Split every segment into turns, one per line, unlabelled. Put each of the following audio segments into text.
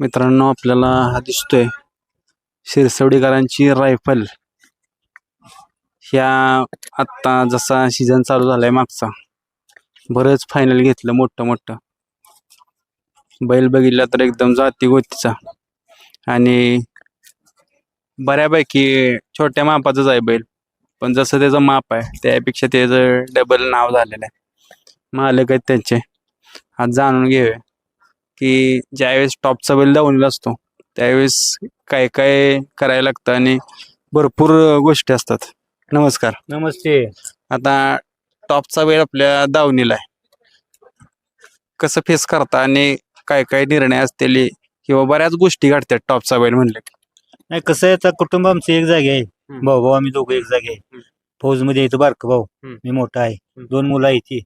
मित्रांनो आपल्याला हा दिसतोय शिरसवडीकरांची रायफल ह्या आत्ता जसा सीझन चालू झालाय मागचा बरंच फायनल घेतलं मोठं मोठं. बैल बघितला तर एकदम जाती गोतीचा. आणि बऱ्यापैकी छोट्या मापाचाच आहे बैल पण जसं त्याचं माप आहे त्यापेक्षा त्याचं डबल नाव झालेलं आहे. मालक आहेत त्यांचे. आज जाणून घेऊया. की ज्यावेळेस टॉपचा बैल दावणीला असतो त्यावेळेस काय काय करायला लागतं आणि भरपूर गोष्टी असतात नमस्कार
नमस्ते
आता टॉपचा वेळ आपल्या दावणीला आहे कसं फेस करता आणि काय काय निर्णय असतील किंवा बऱ्याच गोष्टी घडतात टॉपचा बैल म्हणले.
नाही कसं आहे आता कुटुंब आमचं एक जागे आहे. भाऊ भाऊ आम्ही दोघं एक जागे आहे. फौजमध्ये येतो बारक भाऊ. मी मोठा आहे. दोन मुलं आहेत ती.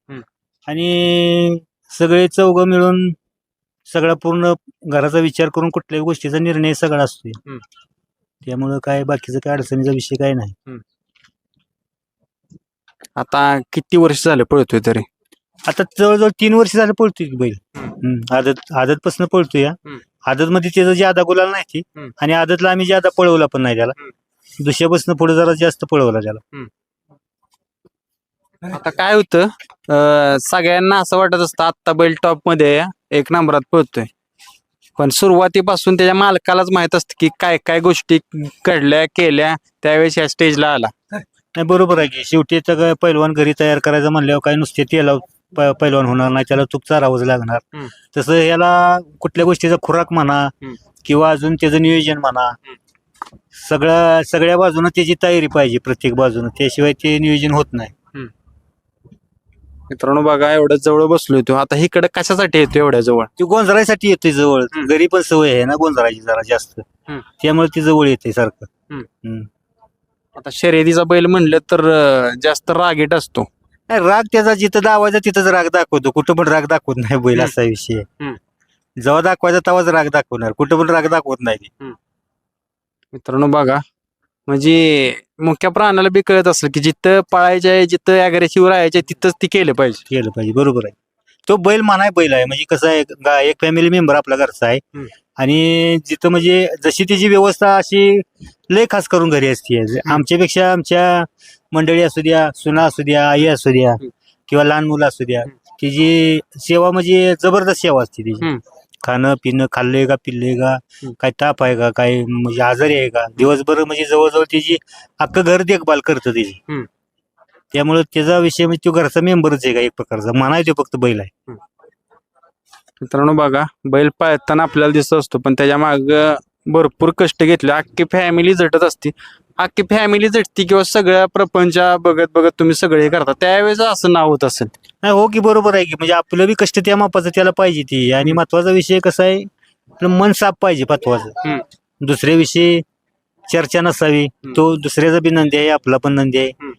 आणि सगळे चौघ मिळून सगळा पूर्ण घराचा विचार करून कुठल्याही गोष्टीचा निर्णय सगळा असतो. त्यामुळं काय बाकीचं काय अडचणीचा विषय काय नाही
आता किती वर्ष झाले पळतोय तरी
आता जवळजवळ तीन वर्ष झालं पळतोय की बैल.
हम्म.
आदत आदतपासून पळतोय या. आदत मध्ये त्याचं ज्यादा गुलाल नाही ती. आणि आदतला आम्ही ज्यादा पळवला पण नाही त्याला. दुसऱ्यापासून पुढे जरा जास्त पळवला त्याला
आता काय होतं अं, सगळ्यांना असं वाटत असतं आत्ता बैल टॉपमध्ये एक नंबरात पळतोय. पण सुरुवातीपासून त्याच्या मालकालाच माहीत असतं की काय काय गोष्टी घडल्या केल्या त्यावेळेस या स्टेजला आला.
नाही बरोबर आहे की शेवटी तर काय पैलवान घरी तयार करायचं म्हणल्यावर काय नुसते तेला प- पैलवान होणार नाही त्याला चूक चारावंच लागणार.
हम्म.
तसं याला कुठल्या गोष्टीचा खुराक म्हणा
हम्म.
किंवा अजून त्याचं नियोजन म्हणा सगळ्या सगळ्या बाजूनं त्याची तयारी पाहिजे प्रत्येक बाजूनं. त्याशिवाय ते नियोजन होत नाही.
मित्रांनो बघा एवढ्या जवळ बसलोय तो आता इकडे कशासाठी येतो एवढ्या जवळ
ते गोंधळासाठी येतोय जवळ
हम्म.
घरी पण सवय आहे ना गोंधळाची जरा जास्त
हम्म.
त्यामुळे ती जवळ येते सारखं
हम्म.
हम्म.
आता शर्यतीचा बैल म्हणलं तर अं, जास्त रागीट असतो
नाही राग त्याचा जिथं दावायचा तिथंच राग दाखवतो कुठं पण राग दाखवत नाही बैल
हम्म.
असा विषय आहे.
हम्म.
जेव्हा दाखवायचा तेव्हाच राग दाखवणार कुठं पण राग दाखवत नाही ते.
मित्रांनो बघा म्हणजे मुख्य प्राण्याला बी कळत असेल की जिथं पळायचे आहे जिथं अग्रेसिव्ह राहायचे तिथंच ती केलं पाहिजे.
केलं पाहिजे बरोबर आहे. तो बैल मानाय बैल आहे म्हणजे कसं आहे गा- एक फॅमिली मेंबर आपला घरचा आहे. आणि जिथं म्हणजे जशी तिची व्यवस्था अशी लय खास करून घरी असते आमच्यापेक्षा आमच्या मंडळी असू द्या सुना असू द्या आई असू द्या
हम्म.
किंवा लहान मुलं असू द्या तिची सेवा म्हणजे जबरदस्त सेवा असते तिची.
हम्म.
खाणं पिणं खाल्लंय का पिल्लंय का. काय ताप आहे का काय म्हणजे आजारी आहे का? दिवसभर म्हणजे जवळजवळ तिची अख्खं घर देखभाल करतं
हम्म.
त्यामुळे त्याचा विषय म्हणजे तो घरचा मेंबरच आहे का एक प्रकारचा? म्हणाय तो फक्त बैल आहे.
मित्रांनो बघा बैल पळताना आपल्याला दिसत असतो पण त्याच्या माग भरपूर कष्ट घेतले. अख्खी फॅमिली झटत असते. अख्खी फॅमिली झटती किंवा सगळ्या प्रपंच बघत बघत तुम्ही सगळे हे करता त्यावेळेस असं नाव होत असेल.
नाही हो की बरोबर आहे की म्हणजे आपलं बी कष्ट त्या मापाचं त्याला पाहिजे ती. आणि महत्त्वाचा विषय कसा आहे आपलं मन साफ पाहिजे महत्वाचं. दुसऱ्या विषयी चर्चा नसावी तो दुसऱ्याचा बी नंदी आहे आपला पण नंदी आहे.
हम्म.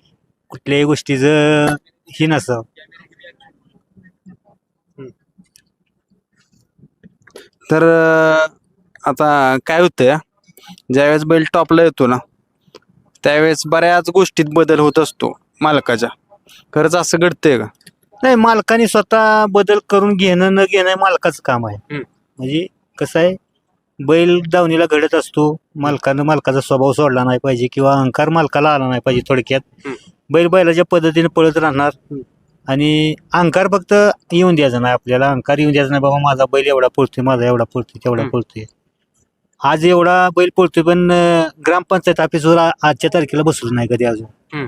कुठल्याही गोष्टीचं ही नसावं.
तर अं, आता काय होतंय ज्यावेळेस बैल टॉपला येतो ना त्यावेळेस बऱ्याच गोष्टीत बदल होत असतो मालकाच्या खरंच असं घडतंय का
नाही मालकाने स्वतः बदल करून घेणं न घेणं हे मालकाचं काम आहे
हम्म.
म्हणजे कसं आहे बैल दावणीला घडत असतो मालकानं मालकाचा स्वभाव सोडला नाही पाहिजे किंवा अहंकार मालकाला आला नाही पाहिजे थोडक्यात
हम्म.
बैल बैलाच्या पद्धतीने पळत राहणार. आणि अहंकार फक्त येऊन द्यायचा नाही आपल्याला अहंकार येऊन द्यायचा नाही बाबा माझा बैल एवढा पळतोय माझा एवढा पळतोय तेवढा
हम्म.
पळतोय आज एवढा बैल पळतोय पण अं, ग्रामपंचायत ऑफिसवर आ- आजच्या तारखेला बसलो नाही कधी अजून.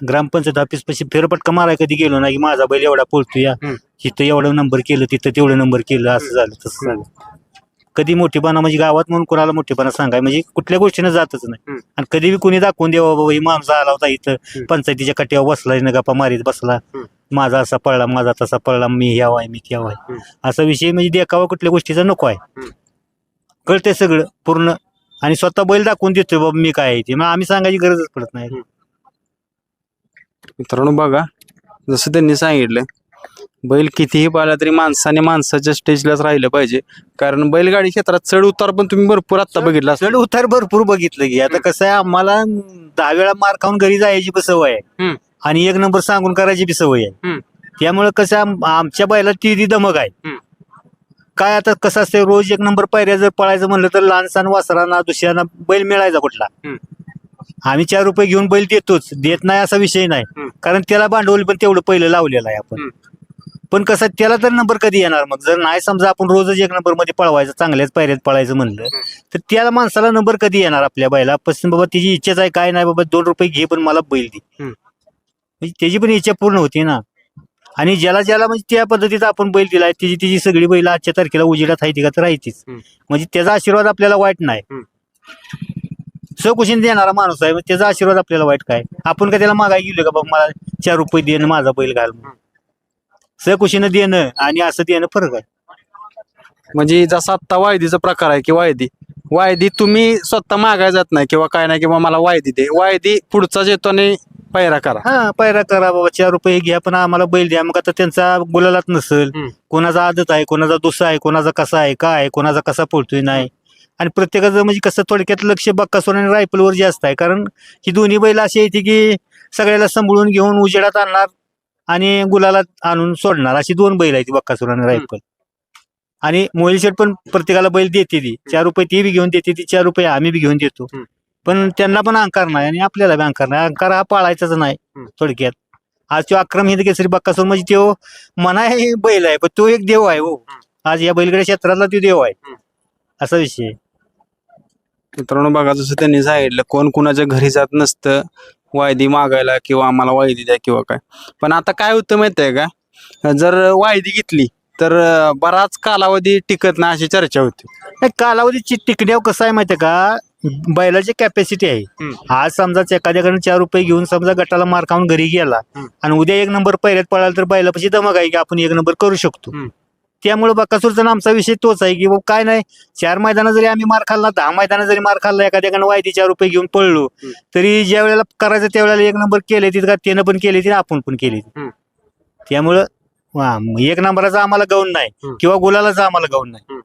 ग्रामपंचायत ऑफिस पाशी फेरपटका माराय कधी गेलो नाही की माझा बैल एवढा पळतोय या
हम्म.
तिथं एवढं नंबर केलं तिथं तेवढं नंबर केलं असं झालं तसं झालं कधी मोठेपणा म्हणजे गावात म्हणून कोणाला मोठेपणा सांगाय म्हणजे कुठल्या गोष्टीनं जातच नाही
हम्म.
आणि कधी बी कोणी दाखवून द्यावा बाबा ही माणूस आला होता इथं. पंचायतीच्या कट्यावर बसला न गप्पा मारीत बसला
हम्म.
माझा असा पळला माझा तसा पळला मी ह्यावा आहे मी त्यावा आहे
हम्म.
असा विषय म्हणजे देखावा कुठल्या गोष्टीचा नको आहे
हम्म.
कळतंय सगळं पूर्ण. आणि स्वतः बैल दाखवून देतोय बाबा मी काय आहे ते. मग आम्ही सांगायची गरजच पडत नाही.
मित्रांनो बघा जसं त्यांनी सांगितलं बैल कितीही पाहिला तरी माणसाने माणसाच्या स्टेजलाच राहिलं पाहिजे. कारण बैलगाडी क्षेत्रात चढ उतार पण तुम्ही भरपूर आत्ता बघितला असेल.
चढ उतार भरपूर बघितलं की. आता कसं आहे आम्हाला दहा वेळा मार खाऊन घरी जायची पण सवय आहे.
हम्म.
आणि एक नंबर सांगून करायची बी सवय आहे.
हम्म.
त्यामुळे कसं आम- आमच्या बैला ती ती दमक आहे. काय आता कसं असते रोज एक नंबर पायऱ्या जर पळायचं म्हणलं तर लहानसान वासरांना दुसऱ्यांना बैल मिळायचा कुठला?
हम्म.
आम्ही चार रुपये घेऊन बैल देतोच. देत नाही असा विषय नाही. कारण त्याला भांडवल पण तेवढं पहिलं लावलेलं आहे आपण. पण कसं त्याला तर नंबर कधी येणार? मग जर नाही समजा आपण रोजच एक नंबरमध्ये पळवायचं चांगल्याच पायऱ्यात पळायचं म्हणलं तर त्याला माणसाला नंबर कधी येणार आपल्या बैला? पश्चिम बाबा तिची इच्छाच आहे काय नाही बाबा दोन रुपये घे पण मला बैल दे.
हम्म.
म्हणजे त्याची पण इच्छा पूर्ण होती ना. आणि ज्याला ज्याला म्हणजे त्या पद्धतीत आपण बैल दिलाय तिची तिची सगळी बैल आजच्या तारखेला उजेडात आहे ती का तर राहतीच.
हम्म.
म्हणजे त्याचा आशीर्वाद आपल्याला वाईट नाही. सकुशीन देणारा माणूस आहे त्याचा आशीर्वाद आपल्याला वाईट काय? आपण का त्याला मागाय गेलो का? बाबा मला चार रुपये दे आणि माझा बैल घाल सकुशीनं देणं आणि असं देणं फरक आहे.
म्हणजे जसा आत्ता वायदीचा प्रकार आहे की वायदी. वायदी तुम्ही स्वतः मागाय जात नाही किंवा काय नाही किंवा मला वायदी दे. वायदी पुढचाच येतो आणि पैरा करा.
हा पायरा करा बाबा चार रुपये घ्या पण आम्हाला बैल द्या. मग आता त्यांचा गुलालात नसेल
हम्म.
कोणाचा आदत आहे कोणाचा दुसरा आहे कोणाचा कसा आहे काय आहे कोणाचा कसा पळतोय नाही. आणि प्रत्येकाचं म्हणजे कसं थोडक्यात लक्ष बक्कासोर आणि रायफलवर जास्त आहे. कारण ही दोन्ही बैल अशी येते की सगळ्याला सांभाळून घेऊन उजेडात आणणार आणि गुलालात आणून सोडणार. अशी दोन बैल आहेत बक्कासोर आणि रायफल. आणि मोहिल शेट पण प्रत्येकाला बैल देते ती. चार रुपये ती बी घेऊन देते ती चार रुपये आम्ही बी घेऊन देतो.
हम्म.
पण त्यांना पण अहंकार नाही आणि आपल्याला बी अहंकार नाही. अहंकार हा पाळायचाच नाही
हम्म.
थोडक्यात. आज तो अक्रम हिंद केसरी बक्कासोर म्हणजे तो मना हे बैल आहे पण तो एक देव आहे हो. आज या बैलगड्या क्षेत्रातला तो देव आहे.
हम्म.
असा विषय आहे.
मित्रांनो बघा जसं त्यांनी सांगितलं कोण कुणाच्या घरी जात नसतं वायदी मागायला किंवा आम्हाला वायदी द्या किंवा काय. पण आता काय होतं माहिती आहे का? जर वायदी घेतली तर अं, बराच कालावधी टिकत नाही अशी चर्चा होती.
नाही, कालावधीची टिकण्यावर कसं आहे माहितीये का? बैलाची कॅपॅसिटी आहे. आज समजा एखाद्याकडे चार रुपये घेऊन समजा गटाला मार खाऊन घरी गेला. आणि उद्या एक नंबर पहिल्यात पळाला तर बैलापाशी दमक आहे की आपण एक नंबर करू शकतो. त्यामुळे बकासूरचा आमचा विषय तोच आहे की बाबा काय नाही चार मैदानं जरी आम्ही मार खाल्ला दहा मैदानं जरी मार खाल्ला एखाद्याकडे वायदी चार रुपये घेऊन पळलो. तरी ज्या वेळेला करायचं त्यावेळेला एक नंबर केले तिथं का त्यानं पण केले तिथं आपण पण केले. त्यामुळं एक नंबराचा आम्हाला गौन नाही. किंवा गुलालाचा आम्हाला गौन नाही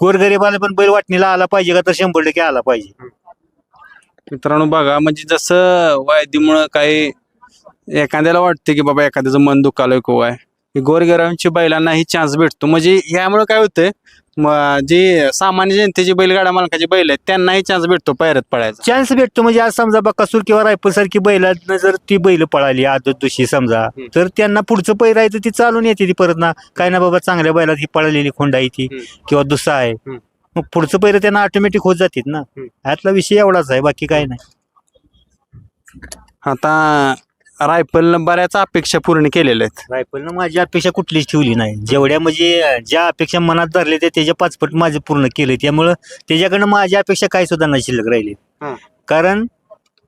गोरगरीबाला पण बैल वाटणीला आला पाहिजे का तर शंभर टक्के आला पाहिजे.
मित्रांनो बघा म्हणजे जसं वायदीमुळं काही एखाद्याला वाटते की बाबा एखाद्याचं मन दुखालंय किंवा आहे की गोरगरिबांची बैलांनाही चान्स भेटतो. म्हणजे यामुळे काय होतंय जे सामान्य जनतेची बैलगाडा मालकाची बैल आहेत त्यांनाही चान्स भेटतो पायऱ्यात पळायचा
चान्स भेटतो म्हणजे आज समजा बकासूर किंवा रायफल सारखी बैलातनं जर ती बैल पळाली आदत दुशी समजा. तर त्यांना पुढचं पैर आहे तर ती चालून येते ती परत ना काय ना बाबा चांगल्या बैलात ही पळालेली खोंड आहे ती. किंवा दुसा आहे. मग पुढचं पैर त्यांना ऑटोमॅटिक होत जातात ना. यातला विषय एवढाच आहे बाकी काय नाही
आता रायफलनं बऱ्याच अपेक्षा पूर्ण केलेल्या आहेत
रायफलनं माझी अपेक्षा कुठलीच ठेवली नाही जेवढ्या म्हणजे ज्या अपेक्षा मनात धरले ते त्याच्या पाचपट माझे पूर्ण केले त्यामुळं त्याच्याकडनं माझी अपेक्षा काय सुद्धा नाही शिल्लक राहिली
हं.
कारण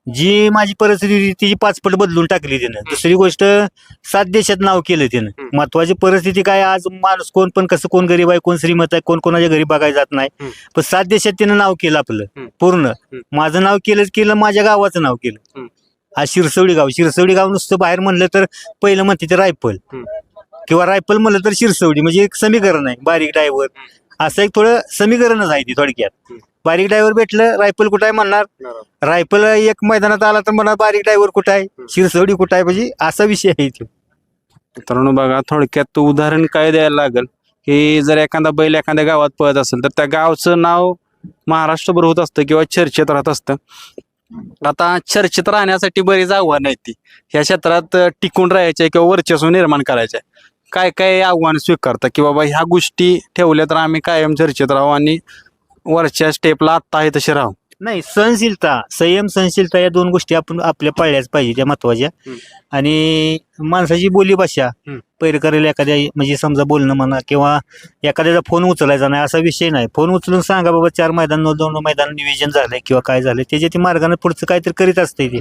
जी माझी परिस्थिती होती तिची पाचपट बदलून टाकली त्यानं दुसरी गोष्ट सात देशात नाव केलं त्यानं. महत्वाची परिस्थिती काय आज माणूस कोण पण कसं कोण गरीब आहे कोण श्रीमंत आहे कोण कोणाच्या घरी बघायला जात नाही. पण सात देशात त्यानं नाव केलं आपलं. पूर्ण. माझं नाव केलं केलं माझ्या गावाचं नाव केलं. आज शिरसवडी गाव. शिरसवडी गाव नुसतं बाहेर म्हणलं तर पहिलं म्हणते ते रायफल.
हं.
किंवा रायफल म्हणलं तर शिरसवडी म्हणजे एक समीकरण आहे बारीक ड्रायव्हर. असं एक थोडं समीकरणच आहे ती थोडक्यात.
हं.
बारीक ड्रायव्हर भेटलं रायफल कुठं आहे म्हणणार? रायफल एक मैदानात आला तर म्हणणार बारीक ड्रायव्हर कुठं आहे? शिरसवडी कुठं आहे? म्हणजे असा विषय आहे तो.
मित्रांनो बघा थोडक्यात तो उदाहरण काय द्यायला लागेल? की जर एखादा बैल एखाद्या गावात पळत असेल तर त्या गावचं नाव महाराष्ट्रभर होत असतं किंवा चर्चेत राहत असतं. आता चर्चेत राहण्यासाठी बरीच आव्हानं आहेत ती. ह्या क्षेत्रात टिकून राहायचे किंवा वर्चस्व निर्माण करायचे काय काय आव्हान स्वीकारतं की बाबा ह्या गोष्टी ठेवल्या तर आम्ही कायम चर्चेत राहू आणि वरच्या स्टेपला आत्ता आहे तसे राहू?
नाही सहनशीलता संयम सहनशीलता या दोन गोष्टी आपण आपल्या पाळल्याच पाहिजे त्या
महत्त्वाच्या.
आणि माणसाची बोली भाषा
हं.
पैर करेल एखाद्या म्हणजे समजा बोलणं म्हणा किंवा एखाद्याचा फोन उचलायचा नाही असा विषय नाही फोन उचलून सांगा बाबा चार मैदान दोन मैदान नियोजन झालंय किंवा काय झालंय त्याच्या ती मार्गाने पुढचं काहीतरी करीत असते ते.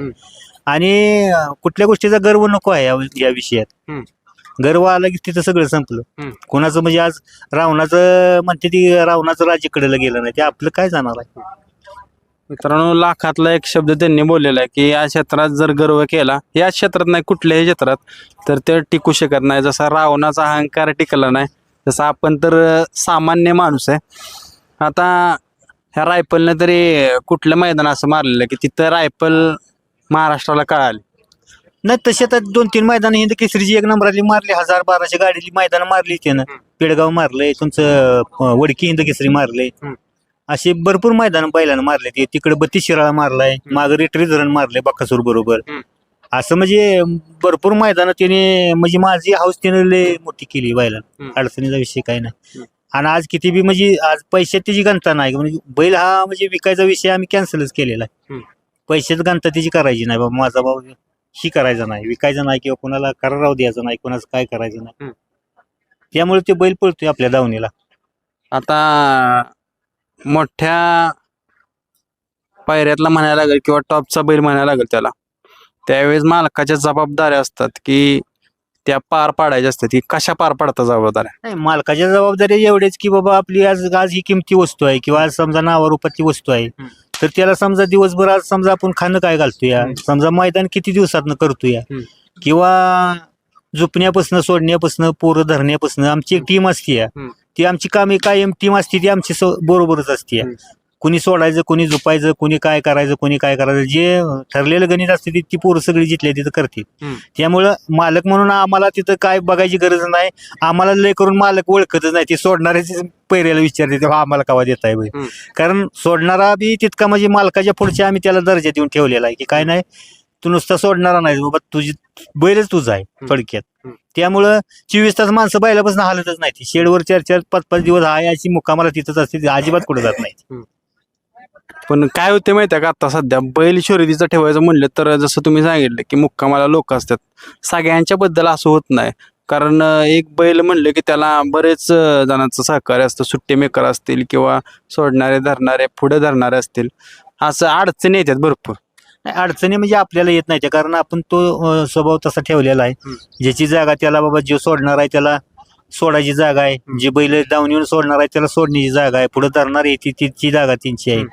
आणि अं, कुठल्या गोष्टीचा गर्व नको आहे या- या विषयात. गर्व आला की तिथं सगळं संपलं. कोणाचं म्हणजे आज रावणाचं म्हणते ती रावणाचं राज्याकडे गेलं नाही ते आपलं काय जाणार आहे
मित्रांनो लाखातला एक शब्द त्यांनी बोललेला आहे की या क्षेत्रात जर गर्व केला या क्षेत्रात नाही कुठल्याही क्षेत्रात तर ते टिकू शकत नाही. जसा रावणाचा अहंकार टिकला नाही तसा आपण तर सामान्य माणूस आहे. आता ह्या रायफलनं तरी कुठलं मैदान असं मारलेलं की तिथं रायफल महाराष्ट्राला कळाली?
नाही तसे तर दोन तीन मैदान हिंद केसरीची एक नंबरातली मारली. हजार बाराशे गाडीची मैदान मारली त्यानं. पेडगाव मारलंय. तुमचं वडकी हिंद केसरी
हम्म.
असे भरपूर मैदान बैलानं मारले ते तिकडे बत्तीस शिराळा मारलाय मागे रेटरी धरण मारले बक्कासूर बरोबर
हम्म.
असं म्हणजे भरपूर मैदान त्याने म्हणजे माझी हाऊस त्याने लय मोठी केली बैलानं
हम्म.
अडचणीचा विषय काय नाही
हम्म.
आणि आज किती बी म्हणजे आज पैशात त्याची गणता नाही म्हणजे बैल हा म्हणजे विकायचा विषय आम्ही कॅन्सलच केलेला आहे
हम्म.
पैशात गणता त्याची करायची नाही बाबा माझा भाऊ ही करायचा नाही विकायचा नाही किंवा कोणाला कराराव द्यायचा नाही कोणाचं काय करायचं नाही
हम्म.
त्यामुळे ते बैल पळतोय आपल्या दावणीला
आता मोठ्या पायऱ्यातला म्हणायला लागेल किंवा टॉपचा बैल म्हणायला लागेल त्याला त्यावेळेस मालकाच्या जबाबदाऱ्या असतात की त्या पार पाडायच्या असतात की कशा पार पाडतात जबाबदाऱ्या
नाही मालकाच्या जबाबदारी एवढेच की बाबा आपली आज आज ही किमती वस्तू आहे किंवा आज समजा नावारूपाची वस्तू आहे
हम्म.
तर त्याला समजा दिवसभर आज समजा आपण खाणं काय घालतोय
हम्म.
समजा मैदान किती दिवसातनं करतोय
हम्म.
किंवा झुपण्यापासून सोडण्यापासून पोरं धरण्यापासून आमची एक टीम असते
हम्म.
ती आमची कामी कायम टीम असते ती आमची सो- बरोबरच असते. कुणी सोडायचं कुणी झुपायचं कुणी काय करायचं कुणी काय करायचं जे ठरलेलं गणित असते ती ती पोरं सगळी जिथल्या तिथं करते
हम्म.
त्यामुळं मालक म्हणून आम्हाला तिथं काय बघायची गरज नाही. आम्हाला लय करून मालक ओळखतच नाही. ते सोडणाऱ्याच पैऱ्याला विचारते तेव्हा आम्हाला कवा देत आहे
हम्म.
कारण सोडणारा बी तितका म्हणजे मालकाच्या पुढच्या आम्ही त्याला दर्जा देऊन ठेवलेला आहे की काय नाही? तू नुसता सोडणारा नाही बाबा तुझी बैलच तुझा आहे. थोडक्यात. त्यामुळं चोवीस तास माणसं बैलापासून हालतच नाही. ती शेडवर चार चार पाच पाच दिवस हाय अशी मुक्कामाला तिथंच असते ती अजिबात कुठे जात नाही.
पण काय होते माहिती आहे का आता सध्या? बैल शर्यतीचं ठेवायचं म्हणलं तर जसं तुम्ही सांगितलं की मुक्कामाला लोक असतात. सगळ्यांच्या बद्दल असं होत नाही. कारण एक बैल म्हणलं की त्याला बरेच जणांचं सहकार्य असतं. सुट्टी मेकर असतील किंवा सोडणारे धरणारे पुढे धरणारे असतील. असं अडचणी येतात भरपूर.
नाही, अडचणी म्हणजे आपल्याला येत नाही. त्या कारण आपण तो स्वभाव तसा ठेवलेला आहे. ज्याची जागा त्याला बाबा जो सोडणार आहे त्याला सोडायची जागा आहे. जे बैल डाऊन येऊन सोडणार आहे त्याला सोडण्याची जागा आहे. पुढे धरणार आहे ती तिची जागा त्यांची आहे.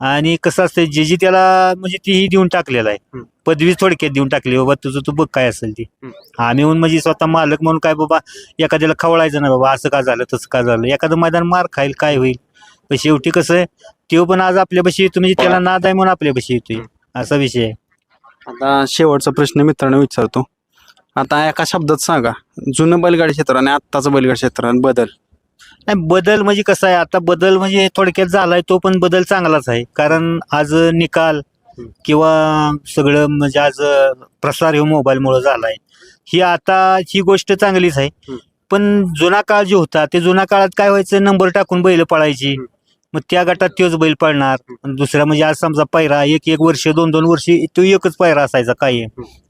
आणि कसं असतं जे जी त्याला म्हणजे तीही देऊन टाकलेलं आहे. पदवी थोडक्यात देऊन टाकली बाबा तुझं तू बघ काय असेल ती. आम्ही येऊन म्हणजे स्वतः मालक म्हणून काय बाबा एखाद्याला खवळायचं नाही बाबा असं का झालं तसं का झालं. एखादं मैदान मार खाईल काय होईल. पण शेवटी कसं आहे तो पण आज आपल्यापाशी येतो म्हणजे त्याला नाद आहे म्हणून आपल्यापाशी येतोय. असा विषय आहे.
आता शेवटचा प्रश्न मित्रांनो विचारतो. आता एका शब्दात सांगा. जुनं बैलगाडी क्षेत्र आणि आत्ताचं बैलगाडी क्षेत्र आणि बदल.
नाही बदल म्हणजे कसं आहे? आता बदल म्हणजे थोडक्यात झालाय तो पण बदल चांगलाच आहे. कारण आज निकाल. किंवा सगळं म्हणजे आज प्रसार हे मोबाईलमुळे झालाय. ही आता ही गोष्ट चांगलीच आहे. पण जुना काळ जो होता ते जुना काळात काय व्हायचं? नंबर टाकून बैल पळायची. मग त्या गटात तोच बैल पळणार. दुसरा म्हणजे आज समजा पायरा एक एक वर्ष दोन दोन वर्ष तो एकच पायरा असायचा काय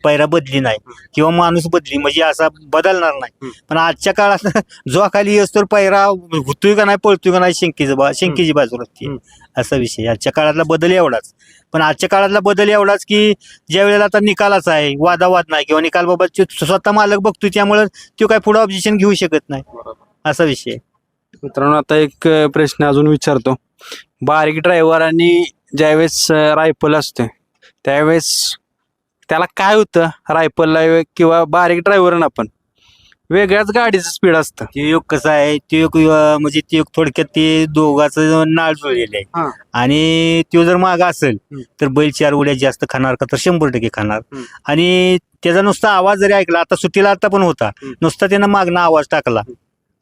पायरा बदली नाही. किंवा माणूस बदली म्हणजे असा बदलणार नाही. पण आजच्या काळात जो खाली असतो पायरा होतोय का नाही पळतोय का नाही शंकेचं बा शंकेची बाजू असते
हम्म.
असा विषय. आजच्या काळातला बदल एवढाच. पण आजच्या काळातला बदल एवढाच की ज्या वेळेला आता निकालाच आहे वादावाद नाही किंवा निकाल बाबा स्वतः मालक बघतोय त्यामुळे तो काय पुढे ऑब्जेक्शन घेऊ शकत नाही. असा विषय.
मित्रांनो आता एक प्रश्न अजून विचारतो. बारीक ड्रायव्हर आणि ज्यावेळेस रायफल असते त्यावेळेस त्याला काय होतं? रायफलला किंवा बारीक ड्रायव्हर आपण? वेगळ्याच गाडीचं स्पीड असतं.
ते योग कसं आहे? ते अं, म्हणजे ते योग थोडक्यात ते दोघाचं नाळ जुळलेलं
हा.
आहे आणि तो जर माग असेल
हम्म.
तर बैल चार उड्या जास्त खाणार का? तर शंभर टक्के खाणार.
हम्म.
आणि त्याचा नुसता आवाज जरी ऐकला आता सुट्टीला आता पण होता.
हम्म.
नुसता त्यानं मागणं आवाज टाकला.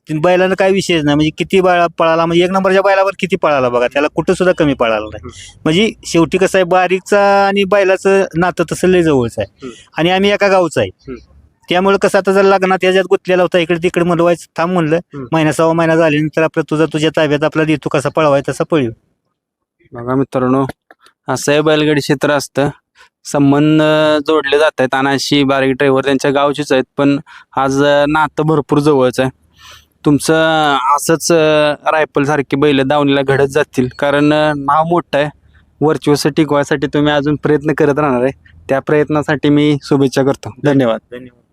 बैलानं काही विषयच नाही. म्हणजे किती बाळा पळाला म्हणजे एक नंबरच्या बैलावर किती पळाला बघा त्याला कुठं सुद्धा कमी पळाला नाही. म्हणजे शेवटी कसं आहे बारीकचा आणि बैलाचं नातं तसं लय जवळच आहे. आणि आम्ही एका गावचं आहे. त्यामुळे कसं आता जर लग्नात याच्यात गुंतलेला होता इकडे तिकडे म्हणवायचं थांब म्हणलं. महिना सव्वा महिना झाल्यानंतर आपलं तुझा तुझ्या ताब्यात आपला देतो कसा पळवाय तसा पळू
बघा मित्रांनो असं हे बैलगाडी क्षेत्र असतं. संबंध जोडले जात आहेत आणि अशी बारीक ड्रायव्हर त्यांच्या गावचीच आहेत पण आज नातं भरपूर जवळच आहे. तुमचं असंच रायफल सारखी बैल दावणीला घडत जातील. कारण नाव मोठं आहे. वर्चस्व टिकवायसाठी तुम्ही अजून प्रयत्न करत राहणार आहे. त्या प्रयत्नासाठी मी शुभेच्छा करतो. धन्यवाद.
धन्यवाद.